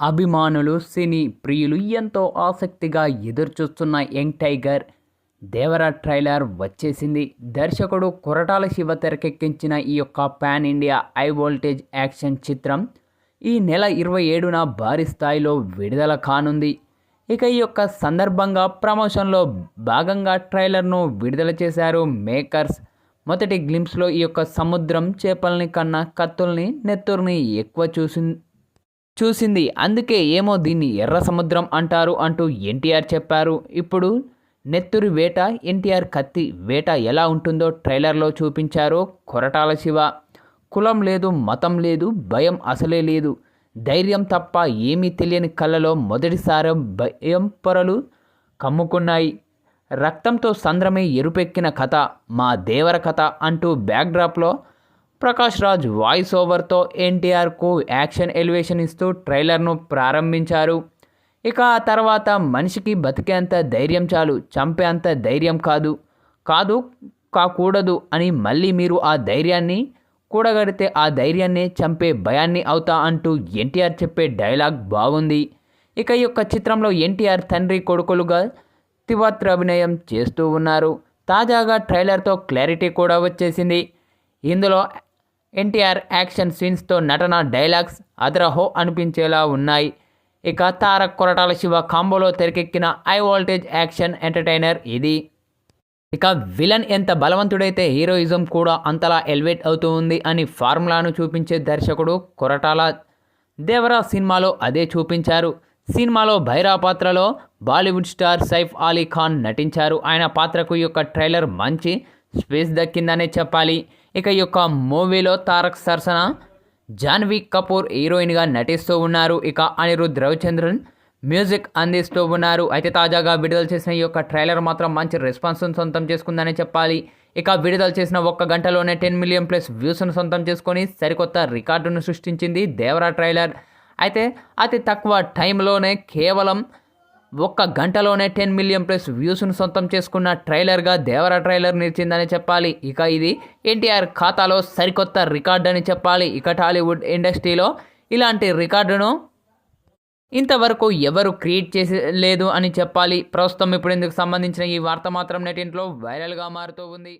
అభిమానులు సినీ ప్రియులు ఎంతో ఆసక్తిగా ఎదురుచూస్తున్న యంగ్ టైగర్ దేవరా ట్రైలర్ వచ్చేసింది. దర్శకుడు కొరటాల శివ తెరకెక్కించిన ఈ యొక్క pan India high voltage action చిత్రం ఈ నెల ఇరవై ఏడున భారీ స్థాయిలో విడుదల కానుంది. ఇక ఈ యొక్క సందర్భంగా ప్రమోషన్లో భాగంగా ట్రైలర్ను విడుదల చేశారు మేకర్స్. మొదటి గ్లిమ్స్లో ఈ యొక్క సముద్రం చేపల్ని కన్నా కత్తుల్ని నెత్తుర్ని ఎక్కువ చూసి చూసింది. అందుకే ఏమో దీన్ని ఎర్ర సముద్రం అంటారు అంటూ ఎన్టీఆర్ చెప్పారు. ఇప్పుడు నెత్తురి వేట ఎన్టీఆర్ కత్తి వేట ఎలా ఉంటుందో ట్రైలర్లో చూపించారు కొరటాల శివ. కులం లేదు మతం లేదు భయం అసలే లేదు. ధైర్యం తప్ప ఏమీ తెలియని కళ్ళలో మొదటిసారి భయం పొరలు కమ్ముకున్నాయి. రక్తంతో సంద్రమే ఎరుపెక్కిన కథ మా దేవర కథ అంటూ బ్యాక్డ్రాప్లో ప్రకాష్ రాజ్ వాయిస్ ఓవర్తో ఎన్టీఆర్కు యాక్షన్ ఎలివేషన్ ఇస్తూ ట్రైలర్ను ప్రారంభించారు. ఇక ఆ తర్వాత మనిషికి బతికేంత ధైర్యం చాలు చంపేంత ధైర్యం కాదు. కాదు కాకూడదు అని మళ్ళీ మీరు ఆ ధైర్యాన్ని కూడగడితే ఆ ధైర్యాన్ని చంపే భయాన్ని అవుతా అంటూ ఎన్టీఆర్ చెప్పే డైలాగ్ బాగుంది. ఇక ఈ యొక్క చిత్రంలో ఎన్టీఆర్ తండ్రి కొడుకులుగా తివాత్ర అభినయం చేస్తూ ఉన్నారు. తాజాగా ట్రైలర్తో క్లారిటీ కూడా వచ్చేసింది. ఇందులో ఎన్టీఆర్ యాక్షన్ సీన్స్తో నటన డైలాగ్స్ అదరహో అనిపించేలా ఉన్నాయి. ఇక తారక్ కొరటాల శివ కాంబోలో తెరకెక్కిన హై వోల్టేజ్ యాక్షన్ ఎంటర్టైనర్ ఇది. ఇక విలన్ ఎంత బలవంతుడైతే హీరోయిజం కూడా అంతలా ఎలివేట్ అవుతూ ఉంది అని ఫార్ములాను చూపించే దర్శకుడు కొరటాల దేవరా సినిమాలో అదే చూపించారు. సినిమాలో భైరా పాత్రలో బాలీవుడ్ స్టార్ సైఫ్ అలీ ఖాన్ నటించారు. ఆయన పాత్రకు ఈ యొక్క ట్రైలర్ మంచి స్పేస్ దక్కిందనే చెప్పాలి. ఇక ఈ యొక్క మూవీలో తారక్ సరసన జాన్వీ కపూర్ హీరోయిన్గా నటిస్తూ ఉన్నారు. ఇక అనిరుద్ రవిచంద్రన్ మ్యూజిక్ అందిస్తూ ఉన్నారు. అయితే తాజాగా విడుదల చేసిన ఈ యొక్క ట్రైలర్ మాత్రం మంచి రెస్పాన్స్ను సొంతం చేసుకుందనే చెప్పాలి. ఇక విడుదల చేసిన ఒక్క గంటలోనే టెన్ మిలియన్ ప్లస్ వ్యూస్ను సొంతం చేసుకొని సరికొత్త రికార్డును సృష్టించింది దేవరా ట్రైలర్. అయితే అతి తక్కువ టైంలోనే కేవలం ఒక్క గంటలోనే టెన్ మిలియన్ ప్లస్ వ్యూస్ను సొంతం చేసుకున్న ట్రైలర్గా దేవర ట్రైలర్ నిలిచిందని చెప్పాలి. ఇక ఇది ఎన్టీఆర్ ఖాతాలో సరికొత్త రికార్డు అని చెప్పాలి. ఇక టాలీవుడ్ ఇండస్ట్రీలో ఇలాంటి రికార్డును ఇంతవరకు ఎవరు క్రియేట్ చేసలేదు అని చెప్పాలి. ప్రస్తుతం ఇప్పుడు ఇందుకు సంబంధించిన ఈ వార్త మాత్రం నెటింట్లో వైరల్గా మారుతూ ఉంది.